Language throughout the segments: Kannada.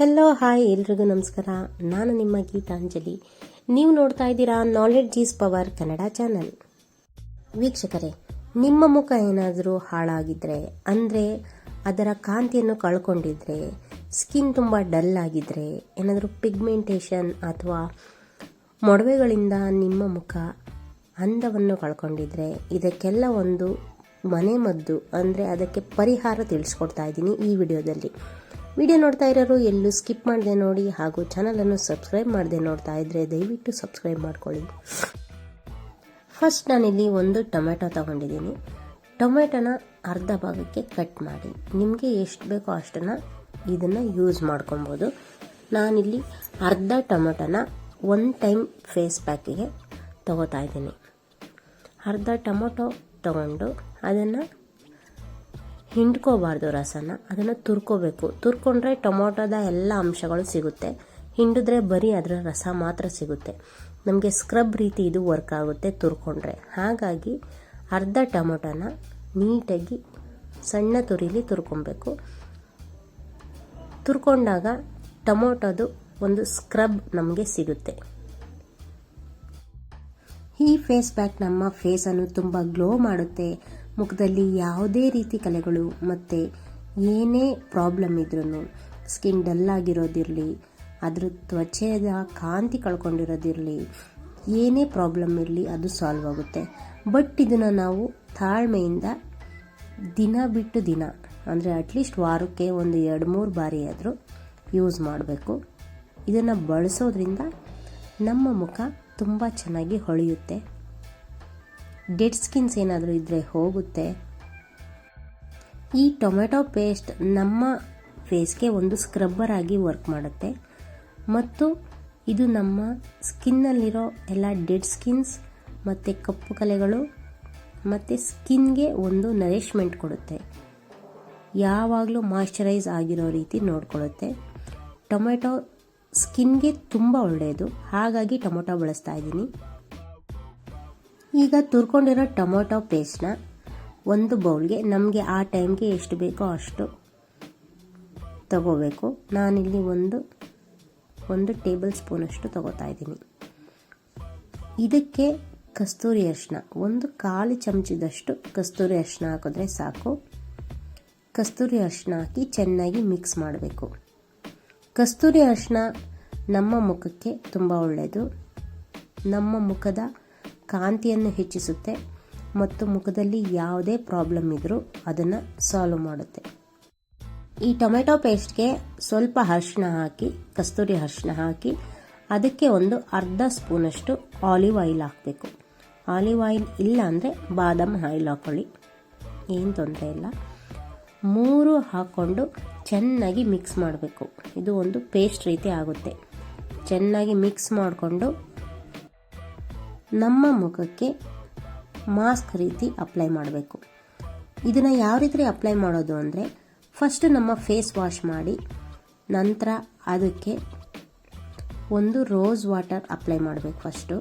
ಹೆಲೋ ಹಾಯ್ ಎಲ್ರಿಗೂ ನಮಸ್ಕಾರ. ನಾನು ನಿಮ್ಮ ಗೀತಾಂಜಲಿ. ನೀವು ನೋಡ್ತಾ ಇದ್ದೀರಾ knowledge is power Kannada channel ವೀಕ್ಷಕರೇ, ನಿಮ್ಮ ಮುಖ ಏನಾದರೂ ಹಾಳಾಗಿದ್ರೆ, ಅಂದರೆ ಅದರ ಕಾಂತಿಯನ್ನು ಕಳ್ಕೊಂಡಿದ್ರೆ ಸ್ಕಿನ್ ತುಂಬ ಡಲ್ ಆಗಿದ್ರೆ, ಏನಾದರೂ ಪಿಗ್ಮೆಂಟೇಷನ್ ಅಥವಾ ಮೊಡವೆಗಳಿಂದ ನಿಮ್ಮ ಮುಖ ಅಂದವನ್ನು ಕಳ್ಕೊಂಡಿದ್ರೆ, ಇದಕ್ಕೆಲ್ಲ ಒಂದು ಮನೆಮದ್ದು ಅಂದರೆ ಅದಕ್ಕೆ ಪರಿಹಾರ ತಿಳಿಸ್ಕೊಡ್ತಾ ಇದ್ದೀನಿ ಈ ವಿಡಿಯೋದಲ್ಲಿ. ವಿಡಿಯೋ ನೋಡ್ತಾ ಇರೋರು ಎಲ್ಲೂ ಸ್ಕಿಪ್ ಮಾಡದೆ ನೋಡಿ ಹಾಗೂ ಚಾನಲನ್ನು ಸಬ್ಸ್ಕ್ರೈಬ್ ಮಾಡದೆ ನೋಡ್ತಾ ಇದ್ದರೆ ದಯವಿಟ್ಟು ಸಬ್ಸ್ಕ್ರೈಬ್ ಮಾಡ್ಕೊಳ್ಳಿ. ಫಸ್ಟ್ ನಾನಿಲ್ಲಿ ಒಂದು ಟೊಮೆಟೊ ತಗೊಂಡಿದ್ದೀನಿ. ಟೊಮೆಟೊನ ಅರ್ಧ ಭಾಗಕ್ಕೆ ಕಟ್ ಮಾಡಿ. ನಿಮಗೆ ಎಷ್ಟು ಬೇಕೋ ಅಷ್ಟನ್ನು ಇದನ್ನು ಯೂಸ್ ಮಾಡ್ಕೊಬೋದು. ನಾನಿಲ್ಲಿ ಅರ್ಧ ಟೊಮೆಟೊನ ಒನ್ ಟೈಮ್ ಫೇಸ್ ಪ್ಯಾಕಿಗೆ ತಗೋತಾ ಇದ್ದೀನಿ. ಅರ್ಧ ಟೊಮೊಟೊ ತಗೊಂಡು ಅದನ್ನು ಹಿಂಡ್ಕೋಬಾರ್ದು ರಸನ, ಅದನ್ನು ತುರ್ಕೋಬೇಕು. ತುರ್ಕೊಂಡ್ರೆ ಟೊಮೊಟೊದ ಎಲ್ಲ ಅಂಶಗಳು ಸಿಗುತ್ತೆ. ಹಿಂಡಿದ್ರೆ ಬರೀ ಅದರ ರಸ ಮಾತ್ರ ಸಿಗುತ್ತೆ. ನಮಗೆ ಸ್ಕ್ರಬ್ ರೀತಿ ಇದು ವರ್ಕ್ ಆಗುತ್ತೆ ತುರ್ಕೊಂಡ್ರೆ. ಹಾಗಾಗಿ ಅರ್ಧ ಟೊಮೊಟೊನ ನೀಟಾಗಿ ಸಣ್ಣ ತುರಿಲಿ ತುರ್ಕೊಬೇಕು. ತುರ್ಕೊಂಡಾಗ ಟೊಮೊಟೊದು ಒಂದು ಸ್ಕ್ರಬ್ ನಮಗೆ ಸಿಗುತ್ತೆ. ಈ ಫೇಸ್ ಪ್ಯಾಕ್ ನಮ್ಮ ಫೇಸನ್ನು ತುಂಬ ಗ್ಲೋ ಮಾಡುತ್ತೆ. ಮುಖದಲ್ಲಿ ಯಾವುದೇ ರೀತಿ ಕಲೆಗಳು ಮತ್ತು ಏನೇ ಪ್ರಾಬ್ಲಮ್ ಇದ್ರೂ ಸ್ಕಿನ್ ಡಲ್ ಆಗಿರೋದಿರಲಿ, ಅದ್ರ ತ್ವಚೆಯ ಕಾಂತಿ ಕಳ್ಕೊಂಡಿರೋದಿರಲಿ, ಏನೇ ಪ್ರಾಬ್ಲಮ್ ಇರಲಿ ಅದು ಸಾಲ್ವ್ ಆಗುತ್ತೆ. ಬಟ್ ಇದನ್ನು ನಾವು ತಾಳ್ಮೆಯಿಂದ ದಿನ ಬಿಟ್ಟು ದಿನ, ಅಂದರೆ ಅಟ್ಲೀಸ್ಟ್ ವಾರಕ್ಕೆ ಒಂದು ಎರಡು ಮೂರು ಬಾರಿ ಆದರೂ ಯೂಸ್ ಮಾಡಬೇಕು. ಇದನ್ನು ಬಳಸೋದ್ರಿಂದ ನಮ್ಮ ಮುಖ ತುಂಬ ಚೆನ್ನಾಗಿ ಹೊಳೆಯುತ್ತೆ. ಡೆಡ್ ಸ್ಕಿನ್ಸ್ ಏನಾದರೂ ಇದ್ದರೆ ಹೋಗುತ್ತೆ. ಈ ಟೊಮೆಟೊ ಪೇಸ್ಟ್ ನಮ್ಮ ಫೇಸ್ಗೆ ಒಂದು ಸ್ಕ್ರಬ್ಬರ್ ಆಗಿ ವರ್ಕ್ ಮಾಡುತ್ತೆ. ಮತ್ತು ಇದು ನಮ್ಮ ಸ್ಕಿನ್ನಲ್ಲಿರೋ ಎಲ್ಲ ಡೆಡ್ ಸ್ಕಿನ್ಸ್ ಮತ್ತು ಕಪ್ಪು ಕಲೆಗಳು ಮತ್ತು ಸ್ಕಿನ್ಗೆ ಒಂದು ನರಿಷ್ಮೆಂಟ್ ಕೊಡುತ್ತೆ. ಯಾವಾಗಲೂ ಮಾಯಶ್ಚರೈಸ್ ಆಗಿರೋ ರೀತಿ ನೋಡ್ಕೊಳ್ಳುತ್ತೆ. ಟೊಮೆಟೊ ಸ್ಕಿನ್ಗೆ ತುಂಬ ಒಳ್ಳೆಯದು. ಹಾಗಾಗಿ ಟೊಮೆಟೊ ಬಳಸ್ತಾ ಇದ್ದೀನಿ. ಈಗ ತುರ್ಕೊಂಡಿರೋ ಟೊಮೊಟೊ ಪೇಸ್ಟ್ನ ಒಂದು ಬೌಲ್ಗೆ ನಮಗೆ ಆ ಟೈಮ್ಗೆ ಎಷ್ಟು ಬೇಕೋ ಅಷ್ಟು ತಗೋಬೇಕು. ನಾನಿಲ್ಲಿ ಒಂದು ಒಂದು ಟೇಬಲ್ ಸ್ಪೂನಷ್ಟು ತಗೋತಾ ಇದ್ದೀನಿ. ಇದಕ್ಕೆ ಕಸ್ತೂರಿ ಅರಿಶಿನ, ಒಂದು ಕಾಲು ಚಮಚದಷ್ಟು ಕಸ್ತೂರಿ ಅರಿಶಿನ ಹಾಕಿದ್ರೆ ಸಾಕು. ಕಸ್ತೂರಿ ಅರಿಶಿನ ಹಾಕಿ ಚೆನ್ನಾಗಿ ಮಿಕ್ಸ್ ಮಾಡಬೇಕು. ಕಸ್ತೂರಿ ಅರಿಶಿನ ನಮ್ಮ ಮುಖಕ್ಕೆ ತುಂಬ ಒಳ್ಳೆಯದು ನಮ್ಮ ಮುಖದ ಕಾಂತಿಯನ್ನು ಹೆಚ್ಚಿಸುತ್ತೆ ಮತ್ತು ಮುಖದಲ್ಲಿ ಯಾವುದೇ ಪ್ರಾಬ್ಲಮ್ ಇದ್ದರೂ ಅದನ್ನು ಸಾಲ್ವ್ ಮಾಡುತ್ತೆ. ಈ ಟೊಮೆಟೊ ಪೇಸ್ಟ್ಗೆ ಸ್ವಲ್ಪ ಅರಿಶಿನ ಹಾಕಿ, ಕಸ್ತೂರಿ ಅರಿಶಿನ ಹಾಕಿ, ಅದಕ್ಕೆ ಒಂದು ಅರ್ಧ ಸ್ಪೂನಷ್ಟು ಆಲಿವ್ ಆಯಿಲ್ ಹಾಕಬೇಕು. ಆಲಿವ್ ಆಯಿಲ್ ಇಲ್ಲ ಅಂದರೆ ಬಾದಾಮ್ ಆಯಿಲ್ ಹಾಕೊಳ್ಳಿ. ಏನು ತೊಂದರೆ ಇಲ್ಲ. ಮೂರು ಹಾಕ್ಕೊಂಡು ಚೆನ್ನಾಗಿ ಮಿಕ್ಸ್ ಮಾಡಬೇಕು. ಇದು ಒಂದು ಪೇಸ್ಟ್ ರೀತಿ ಆಗುತ್ತೆ. ಚೆನ್ನಾಗಿ ಮಿಕ್ಸ್ ಮಾಡಿಕೊಂಡು ನಮ್ಮ ಮುಖಕ್ಕೆ ಮಾಸ್ಕ್ ರೀತಿ ಅಪ್ಲೈ ಮಾಡಬೇಕು. ಇದನ್ನು ಯಾವ ರೀತಿ ಅಪ್ಲೈ ಮಾಡೋದು ಅಂದರೆ ಫಸ್ಟ್ ನಮ್ಮ ಫೇಸ್ ವಾಶ್ ಮಾಡಿ, ನಂತರ ಅದಕ್ಕೆ ಒಂದು ರೋಸ್ ವಾಟರ್ ಅಪ್ಲೈ ಮಾಡಬೇಕು ಫಸ್ಟು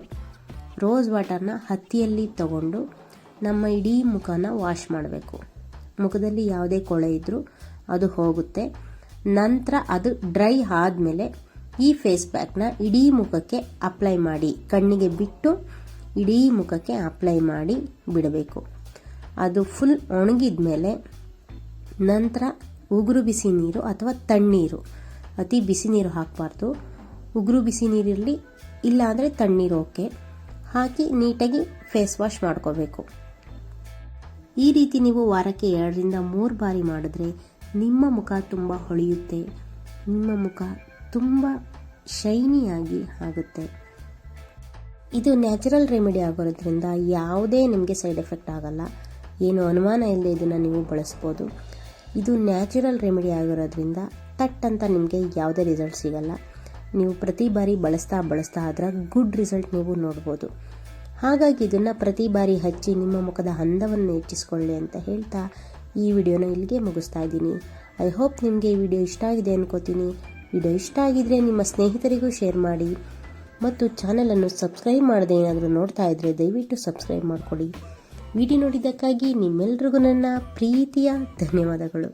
ರೋಸ್ ವಾಟರ್ನ ಹತ್ತಿಯಲ್ಲಿ ತಗೊಂಡು ನಮ್ಮ ಇಡೀ ಮುಖನ ವಾಶ್ ಮಾಡಬೇಕು. ಮುಖದಲ್ಲಿ ಯಾವುದೇ ಕೊಳೆ ಇದ್ದರೂ ಅದು ಹೋಗುತ್ತೆ. ನಂತರ ಅದು ಡ್ರೈ ಆದಮೇಲೆ ಈ ಫೇಸ್ ಪ್ಯಾಕ್ನ ಇಡೀ ಮುಖಕ್ಕೆ ಅಪ್ಲೈ ಮಾಡಿ, ಕಣ್ಣಿಗೆ ಬಿಟ್ಟು ಇಡೀ ಮುಖಕ್ಕೆ ಅಪ್ಲೈ ಮಾಡಿ ಬಿಡಬೇಕು. ಅದು ಫುಲ್ ಒಣಗಿದ ಮೇಲೆ ನಂತರ ಉಗುರು ಬಿಸಿ ನೀರು ಅಥವಾ ತಣ್ಣೀರು, ಅತಿ ಬಿಸಿ ನೀರು ಹಾಕಬಾರ್ದು. ಉಗುರು ಬಿಸಿ ನೀರಿರಲಿ, ಇಲ್ಲ ಅಂದರೆ ತಣ್ಣೀರು ಓಕೆ. ಹಾಕಿ ನೀಟಾಗಿ ಫೇಸ್ ವಾಶ್ ಮಾಡ್ಕೋಬೇಕು. ಈ ರೀತಿ ನೀವು ವಾರಕ್ಕೆ ಎರಡರಿಂದ ಮೂರು ಬಾರಿ ಮಾಡಿದ್ರೆ ನಿಮ್ಮ ಮುಖ ತುಂಬ ಹೊಳೆಯುತ್ತೆ. ನಿಮ್ಮ ಮುಖ ತುಂಬ ಶೈನಿಯಾಗಿ ಆಗುತ್ತೆ. ಇದು ನ್ಯಾಚುರಲ್ ರೆಮಿಡಿ ಆಗಿರೋದ್ರಿಂದ ಯಾವುದೇ ನಿಮಗೆ ಸೈಡ್ ಎಫೆಕ್ಟ್ ಆಗಲ್ಲ. ಏನು ಅನುಮಾನ ಇಲ್ಲದೆ ಇದನ್ನು ನೀವು ಬಳಸ್ಬೋದು. ಇದು ನ್ಯಾಚುರಲ್ ರೆಮಿಡಿ ಆಗಿರೋದ್ರಿಂದ ತಟ್ ಅಂತ ನಿಮಗೆ ಯಾವುದೇ ರಿಸಲ್ಟ್ ಸಿಗಲ್ಲ. ನೀವು ಪ್ರತಿ ಬಾರಿ ಬಳಸ್ತಾ ಬಳಸ್ತಾ ಆದ್ರೆ ಗುಡ್ ರಿಸಲ್ಟ್ ನೀವು ನೋಡ್ಬೋದು. ಹಾಗಾಗಿ ಇದನ್ನು ಪ್ರತಿ ಬಾರಿ ಹಚ್ಚಿ ನಿಮ್ಮ ಮುಖದ ಅಂದವನ್ನು ಹೆಚ್ಚಿಸ್ಕೊಳ್ಳಿ ಅಂತ ಹೇಳ್ತಾ ಈ ವಿಡಿಯೋನ ಇಲ್ಲಿಗೆ ಮುಗಿಸ್ತಾ ಇದ್ದೀನಿ. ಐ ಹೋಪ್ ನಿಮಗೆ ಈ ವಿಡಿಯೋ ಇಷ್ಟ ಆಗಿದೆ ಅನ್ಕೋತೀನಿ. ವಿಡಿಯೋ ಇಷ್ಟ ಆಗಿದ್ರೆ ನಿಮ್ಮ ಸ್ನೇಹಿತರಿಗೂ ಶೇರ್ ಮಾಡಿ ಮತ್ತು ಚಾನಲನ್ನು ಸಬ್ಸ್ಕ್ರೈಬ್ ಮಾಡದೆ ಏನಾದರೂ ನೋಡ್ತಾ ಇದ್ದರೆ ದಯವಿಟ್ಟು ಸಬ್ಸ್ಕ್ರೈಬ್ ಮಾಡಿಕೊಡಿ ವಿಡಿಯೋ ನೋಡಿದ್ದಕ್ಕಾಗಿ ನಿಮ್ಮೆಲ್ರಿಗೂ ನನ್ನ ಪ್ರೀತಿಯ ಧನ್ಯವಾದಗಳು.